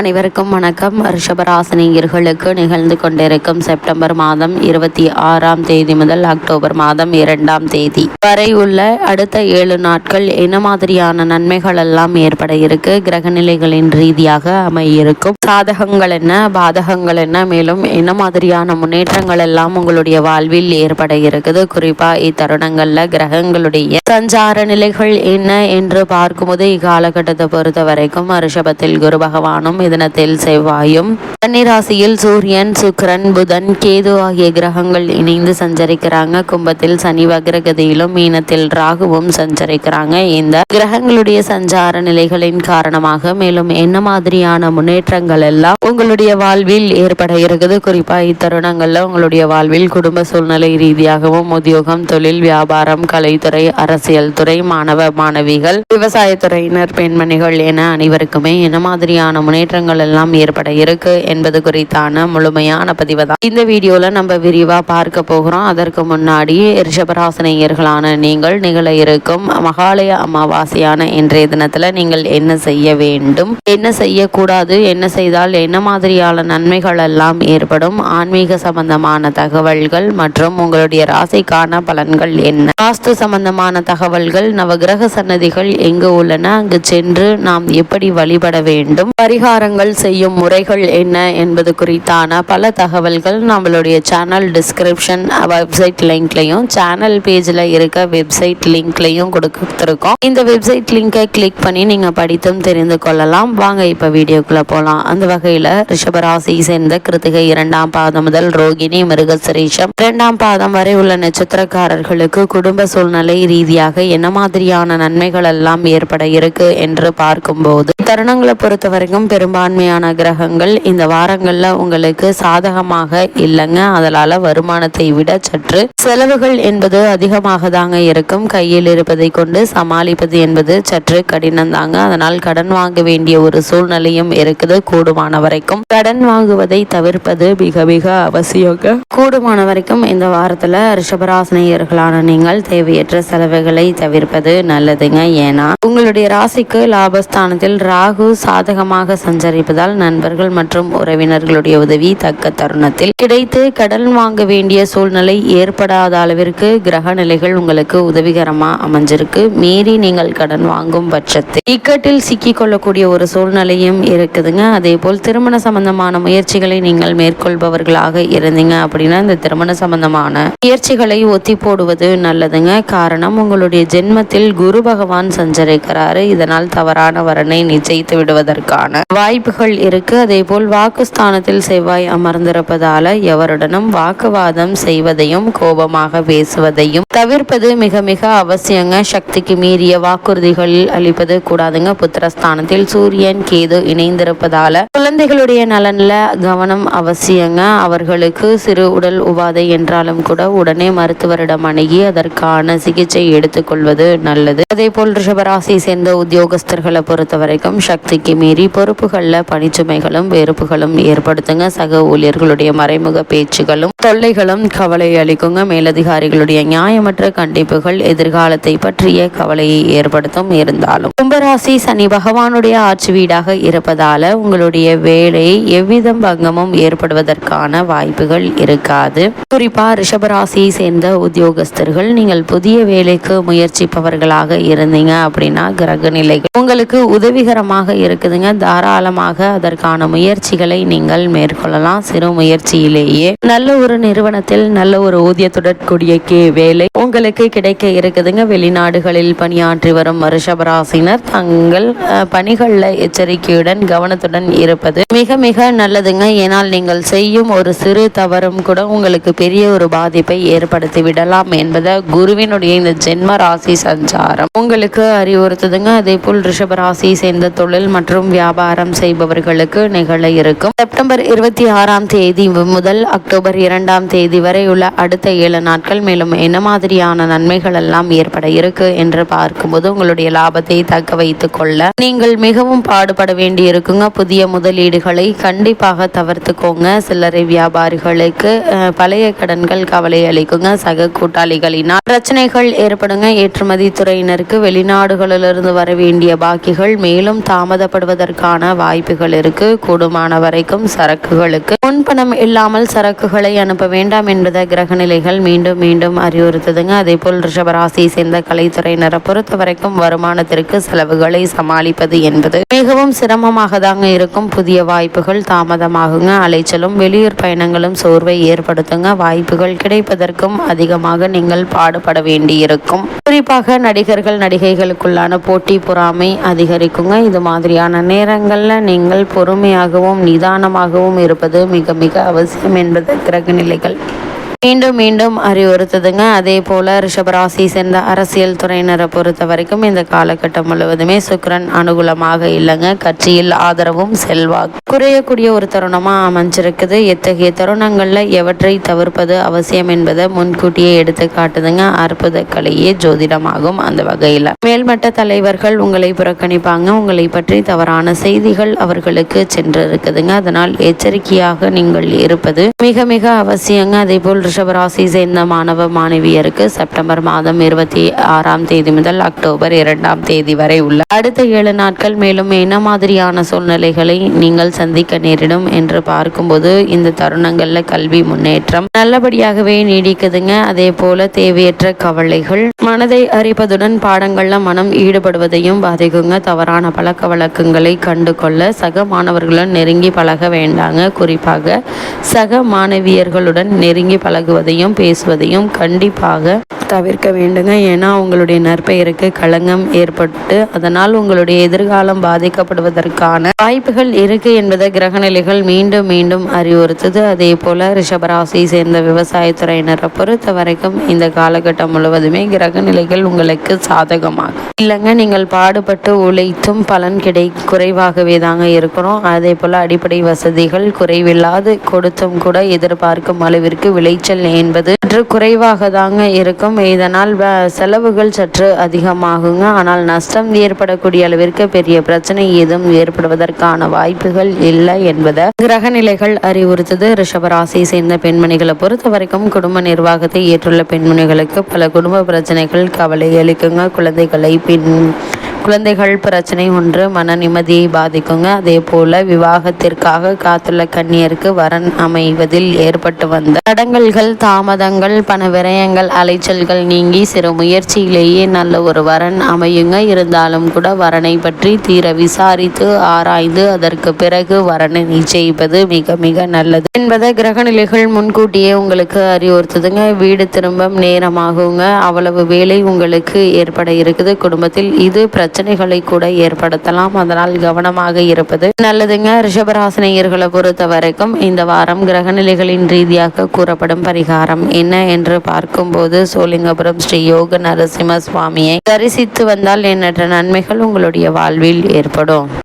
அனைவருக்கும் வணக்கம். ரிஷபராசினியர்களுக்கு நிகழ்ந்து கொண்டிருக்கும் செப்டம்பர் மாதம் இருபத்தி ஆறாம் தேதி முதல் அக்டோபர் மாதம் இரண்டாம் தேதி. வரை உள்ள அடுத்த ஏழு நாட்கள் என்ன மாதிரியான நன்மைகள் எல்லாம் ஏற்பட இருக்கு? கிரகநிலைகளின் ரீதியாக அமையிருக்கும். சாதகங்கள் என்ன? பாதகங்கள் என்ன? மேலும் என்ன மாதிரியான முன்னேற்றங்கள் எல்லாம் உங்களுடைய வாழ்வில் ஏற்பட இருக்குது? குறிப்பா இத்தருணங்கள்ல கிரகங்களுடைய சஞ்சார நிலைகள் என்ன என்று பார்க்கும்போது இக்காலகட்டத்தை பொறுத்த வரைக்கும் ரிஷபத்தில் குரு பகவானும் தினத்தில் செவ்வாயும் கன்னிராசியில் சூரியன் சுக்கிரன் புதன் கேது ஆகிய கிரகங்கள் இணைந்து சஞ்சரிக்கிறாங்க. கும்பத்தில் சனி வக்ரகதியிலும் மீனத்தில் ராகுவும் சஞ்சரிக்கிறாங்க. இந்த கிரகங்களுடைய சஞ்சார நிலைகளின் காரணமாக மேலும் என்ன மாதிரியான முன்னேற்றங்கள் எல்லாம் உங்களுடைய வாழ்வில் ஏற்பட இருக்குது குறிப்பா இத்தருணங்கள்ல உங்களுடைய வாழ்வில் குடும்ப சூழ்நிலை ரீதியாகவும் உத்தியோகம் தொழில் வியாபாரம் கலைத்துறை அரசியல் துறை மாணவ மாணவிகள் விவசாயத்துறையினர் பெண்மணிகள் என அனைவருக்குமே என்ன மாதிரியான மாற்றங்கள் எல்லாம் ஏற்பட இருக்கு என்பது குறித்தான முழுமையான பதிவு தான் இந்த வீடியோல நம்ம விரிவா பார்க்க போகிறோம். அதற்கு முன்னாடி ரிஷபராசனையர்களான நீங்கள் நிகழ இருக்கும் மகாலய அமாவாசையான இன்றைய தினத்துல நீங்கள் என்ன செய்ய வேண்டும்? என்ன செய்யக்கூடாது? என்ன செய்தால் என்ன மாதிரியான நன்மைகள் எல்லாம் ஏற்படும்? ஆன்மீக சம்பந்தமான தகவல்கள் மற்றும் உங்களுடைய ராசிக்கான பலன்கள் என்ன? வாஸ்து சம்பந்தமான தகவல்கள் நவகிரக சன்னதிகள் எங்கு உள்ளன? அங்கு சென்று நாம் எப்படி வழிபட வேண்டும்? பரிகாரங்கள் செய்யும் முறைகள் என்ன என்பது குறித்தான பல தகவல்கள் நம்மளுடைய சேனல் டிஸ்கிரிப்ஷன் வெப்சைட் லிங்க்லையும் சேனல் பேஜில் இருக்க வெப்சைட் லிங்க்லையும் கொடுத்துருக்கோம். இந்த வெப்சைட் லிங்கை கிளிக் பண்ணி நீங்கள் படித்தும் தெரிந்து கொள்ளலாம். வாங்க இப்போ வீடியோக்குள்ளே போகலாம் அந்த வகையில் ரிஷபராசி சேர்ந்த கிருத்திகை இரண்டாம் பாதம் முதல் ரோகிணி மிருகசுரேஷம். இரண்டாம் பாதம் வரை உள்ள நட்சத்திரக்காரர்களுக்கு குடும்ப சூழ்நிலை ரீதியாக என்ன மாதிரியான நன்மைகள் எல்லாம் ஏற்பட இருக்கு என்று பார்க்கும்போது தருணங்களை பொறுத்த வரைக்கும் பெரும்பான்மையான கிரகங்கள் இந்த வாரங்கள்ல உங்களுக்கு சாதகமாக இல்லைங்க. அதனால வருமானத்தை விட சற்று செலவுகள் என்பது அதிகமாக தாங்க இருக்கும். கையில் இருப்பதை கொண்டு சமாளிப்பது என்பது சற்று கடினம் தாங்க அதனால் கடன் வாங்க வேண்டிய ஒரு சூழ்நிலையும் இருக்குது. கூடுமான வரைக்கும் கடன் வாங்குவதை தவிர்ப்பது மிக மிக அவசியங்க. கூடுமான வரைக்கும் இந்த வாரத்துல ரிஷபராசினியர்களான நீங்கள் தேவையற்ற செலவுகளை தவிர்ப்பது நல்லதுங்க. ஏன்னா உங்களுடைய ராசிக்கு லாபஸ்தானத்தில் ராகு சாதகமாக சஞ்சரிப்பதால் நண்பர்கள் மற்றும் உறவினர்களுடைய உதவி தக்க தருணத்தில் கிடைத்து கடன் வாங்க வேண்டிய சூழ்நிலை ஏற்படாத அளவிற்கு கிரக நிலைகள் உங்களுக்கு உதவிகரமா அமைஞ்சிருக்கு. மீறி நீங்கள் கடன் வாங்கும் பட்சத்தில் இக்கட்டில் சிக்கிக் கொள்ளக்கூடிய ஒரு சூழ்நிலையும் இருக்குதுங்க. அதே போல் திருமண சம்பந்தமான முயற்சிகளை நீங்கள் மேற்கொள்பவர்களாக இருந்தீங்க அப்படின்னா இந்த திருமண சம்பந்தமான முயற்சிகளை ஒத்தி போடுவது நல்லதுங்க. காரணம் உங்களுடைய ஜென்மத்தில் குரு பகவான் சஞ்சரிக்கிறாரு. இதனால் தவறான வரனை நிச்சயித்து விடுவதற்கான வாய்ப்புகள் இருக்கு. அதே போல் வாக்குஸ்தானத்தில் செவ்வாய் அமர்ந்திருப்பதால எவருடனும் வாக்குவாதம் செய்வதையும் கோபமாக பேசுவதையும் தவிர்ப்பது மிக மிக அவசியங்க. சக்திக்கு மீறிய வாக்குறுதிகள் அளிப்பது கூடாதுங்க. புத்திரஸ்தானத்தில் சூரியன் கேது இணைந்திருப்பதால குழந்தைகளுடைய நலன்ல கவனம் அவசியங்க. அவர்களுக்கு சிறு உடல் உபாதை என்றாலும் கூட உடனே மருத்துவரிடம் அணுகி அதற்கான சிகிச்சை எடுத்துக்கொள்வது நல்லது. அதே போல் ரிஷபராசி சேர்ந்த உத்தியோகஸ்தர்களை பொறுத்த வரைக்கும் சக்திக்கு மீறி பொறுப்புகள் உறவுகளில் பணிச்சுமைகளும் வெறுப்புகளும் ஏற்படுத்துங்க. சக ஊழியர்களுடைய மறைமுக பேச்சுகளும் தொல்லைகளும் கவலை அளிக்குங்க. மேலதிகாரிகளுடைய நியாயமற்ற கண்டிப்புகள் எதிர்காலத்தை பற்றிய கவலையை ஏற்படுத்தும். இருந்தாலும் கும்பராசி சனி பகவானுடைய ஆட்சி வீடாக இருப்பதால உங்களுடைய வேலை எவ்விதம் பங்கமும் ஏற்படுவதற்கான வாய்ப்புகள் இருக்காது. குறிப்பா ரிஷபராசியை சேர்ந்த உத்தியோகஸ்தர்கள் நீங்கள் புதிய வேலைக்கு முயற்சிப்பவர்களாக இருந்தீங்க அப்படின்னா கிரக நிலைகள் உங்களுக்கு உதவிகரமாக இருக்குதுங்க. தாராளமாக அதற்கான முயற்சிகளை நீங்கள் மேற்கொள்ளலாம். சிறு முயற்சியிலேயே நல்ல ஒரு நிறுவனத்தில் நல்ல ஒரு ஊதியத்துடன் கூடிய கே வேலை உங்களுக்கு கிடைக்க இருக்குதுங்க. வெளிநாடுகளில் பணியாற்றி வரும் ரிஷபராசினர் தங்கள் பணிகளில் எச்சரிக்கையுடன் கவனத்துடன் இருப்பது மிக மிக நல்லதுங்க. ஏனால் நீங்கள் செய்யும் ஒரு சிறு தவறும் கூட உங்களுக்கு பெரிய ஒரு பாதிப்பை ஏற்படுத்தி விடலாம் என்பதை குருவினுடைய இந்த ஜென்ம ராசி சஞ்சாரம். உங்களுக்கு அறிவுறுத்துதுங்க. அதே போல் ரிஷபராசி சேர்ந்த தொழில் மற்றும் வியாபாரம் செய்பவர்களுக்கு நிகழ இருக்கும். செப்டம்பர் இருபத்தி ஆறாம் தேதி முதல் அக்டோபர் இரண்டாம் தேதி வரை உள்ள அடுத்த ஏழு நாட்கள் மேலும் என்ன மாதிரியான நன்மைகள் எல்லாம் ஏற்பட இருக்கு என்று பார்க்கும்போது உங்களுடைய லாபத்தை தக்க வைத்துக் கொள்ள நீங்கள் மிகவும் பாடுபட வேண்டி இருக்குங்க புதிய முதலீடுகளை கண்டிப்பாக தவிர்த்துக்கோங்க. சில்லறை வியாபாரிகளுக்கு பழைய கடன்கள் கவலை அளிக்குங்க. சக கூட்டாளிகளினால் பிரச்சனைகள் ஏற்படுங்க. ஏற்றுமதி துறையினருக்கு வெளிநாடுகளிலிருந்து வர வேண்டிய பாக்கிகள் மேலும் தாமதப்படுவதற்கான வாய்ப்புகள் இருக்கு. கூடுமான வரைக்கும் சரக்குகளுக்கு. முன்பணம் இல்லாமல் சரக்குகளை அனுப்ப வேண்டாம் என்பதை கிரக நிலைகள் மீண்டும் மீண்டும் அறிவுறுத்துதுங்க. அதே போல் ரிஷபராசியை சேர்ந்த கலைத்துறையினரை பொறுத்த வரைக்கும் வருமானத்திற்கு செலவுகளை சமாளிப்பது என்பது மிகவும் சிரமமாக தாங்க இருக்கும். புதிய வாய்ப்புகள் தாமதமாகுங்க. அலைச்சலும் வெளியூர் பயணங்களும் சோர்வை ஏற்படுத்துங்க. வாய்ப்புகள் கிடைப்பதற்கும் அதிகமாக நீங்கள் பாடுபட வேண்டியிருக்கும். குறிப்பாக நடிகர்கள் நடிகைகளுக்குள்ளான போட்டி பொறாமை அதிகரிக்குங்க. இது மாதிரியான நேரங்களில் நீங்கள் பொறுமையாகவும் நிதானமாகவும் இருப்பது மிக மிக அவசியம் என்பது கிரக நிலைகள் மீண்டும் மீண்டும் அறிவுறுத்துதுங்க. அதே போல ரிஷபராசி சேர்ந்த அரசியல் துறையினரை பொறுத்த வரைக்கும் இந்த காலகட்டம் முழுவதுமே சுக்கரன் அனுகூலமாக இல்லைங்க. கட்சியில் ஆதரவும் செல்வாக்கு குறையக்கூடிய ஒரு தருணமா அமைஞ்சிருக்குது. எத்தகைய தருணங்கள்ல எவற்றை தவிர்ப்பது அவசியம் என்பதை முன்கூட்டியே எடுத்து காட்டுதுங்க. அற்புத கலையே ஜோதிடமாகும் அந்த வகையில். மேல்மட்ட தலைவர்கள் உங்களை புறக்கணிப்பாங்க. உங்களை பற்றி தவறான செய்திகள் அவர்களுக்கு சென்று இருக்குதுங்க அதனால் எச்சரிக்கையாக நீங்கள் இருப்பது மிக மிக அவசியங்க. அதே போல் ரிஷபராசி சேர்ந்த மாணவ மாணவியருக்கு செப்டம்பர் மாதம் இருபத்தி ஆறாம் தேதி முதல் அக்டோபர் இரண்டாம் தேதி வரை உள்ள அடுத்த ஏழு நாட்கள் மேலும் என்ன மாதிரியான சூழ்நிலைகளை நீங்கள் சந்திக்க நேரிடும் என்று பார்க்கும்போது இந்த தருணங்கள்ல கல்வி முன்னேற்றம் நல்லபடியாகவே நீடிக்குதுங்க. அதே போல தேவையற்ற கவலைகள் மனதை அறிப்பதுடன் பாடங்கள்ல மனம் ஈடுபடுவதையும் பாதிக்குங்க. தவறான பழக்க வழக்கங்களை கண்டு கொள்ள சக மாணவர்களுடன் நெருங்கி பழக வேண்டாங்க. குறிப்பாக சக மாணவியர்களுடன் நெருங்கி பழக பழகுவதையும் பேசுவதையும் கண்டிப்பாக தவிர்க்க வேண்டுங்க. ஏன்னா உங்களுடைய நற்பெயருக்கு களங்கம் ஏற்பட்டு அதனால் உங்களுடைய எதிர்காலம் பாதிக்கப்படுவதற்கான வாய்ப்புகள் இருக்கு என்பதை கிரகநிலைகள் மீண்டும் மீண்டும் அறிவுறுத்துது. அதே போல ரிஷபராசியை சேர்ந்த விவசாயத்துறையினரை பொறுத்த வரைக்கும் இந்த காலகட்டம் முழுவதுமே கிரகநிலைகள் உங்களுக்கு சாதகமாக இல்லைங்க. நீங்கள் பாடுபட்டு உழைத்தும் பலன் கிடை குறைவாகவே தாங்க இருக்கிறோம். அதே போல அடிப்படை வசதிகள் குறைவில்லாது கொடுத்தும் கூட எதிர்பார்க்கும் அளவிற்கு விளைச்சல் என்பது சற்று குறைவாக தாங்க இருக்கும். இதனால் செலவுகள் சற்று அதிகமாகுங்க. ஆனால் நஷ்டம் ஏற்படக்கூடிய அளவிற்கு பெரிய பிரச்சனை ஏதும் ஏற்படுவதற்கான வாய்ப்புகள் இல்லை என்பதை கிரக நிலைகள் அறிவுறுத்தது. ரிஷபராசியை சேர்ந்த பெண்மணிகளை பொறுத்த வரைக்கும் குடும்ப நிர்வாகத்தை ஏற்றுள்ள பெண்மணிகளுக்கு பல குடும்ப பிரச்சனைகள் கவலை அளிக்குங்க. குழந்தைகளை பின் குழந்தைகள் பிரச்சனை ஒன்று மன நிம்மதியை பாதிக்குங்க. அதே போல விவாகத்திற்காக காத்துள்ள கண்ணியருக்கு வரன் அமைவதில் ஏற்பட்டு வந்த தடங்கல்கள் தாமதங்கள் பண விரயங்கள் அலைச்சல்கள் நீங்கி சிறு முயற்சியிலேயே நல்ல ஒரு வரன் அமையுங்க. இருந்தாலும் கூட வரனை பற்றி தீர விசாரித்து ஆராய்ந்து அதற்கு பிறகு வரனை நிச்சயிப்பது மிக மிக நல்லது என்பதை கிரகநிலைகள் முன்கூட்டியே உங்களுக்கு அறிவுறுத்துதுங்க. வீடு திரும்ப நேரமாகுங்க. அவ்வளவு வேலை உங்களுக்கு ஏற்பட இருக்குது. குடும்பத்தில் இது பிரச்சனை பிரச்சனைகளை கூட ஏற்படுத்தலாம். அதனால் கவனமாக இருப்பது நல்லதுங்க. ரிஷபராசினியர்களை பொறுத்த வரைக்கும் இந்த வாரம் கிரகநிலைகளின் ரீதியாக கூறப்படும் பரிகாரம் என்ன என்று பார்க்கும்போது சோலிங்கபுரம் ஸ்ரீ யோக நரசிம்ம சுவாமியை தரிசித்து வந்தால் எண்ணற்ற நன்மைகள் உங்களுடைய வாழ்வில் ஏற்படும்.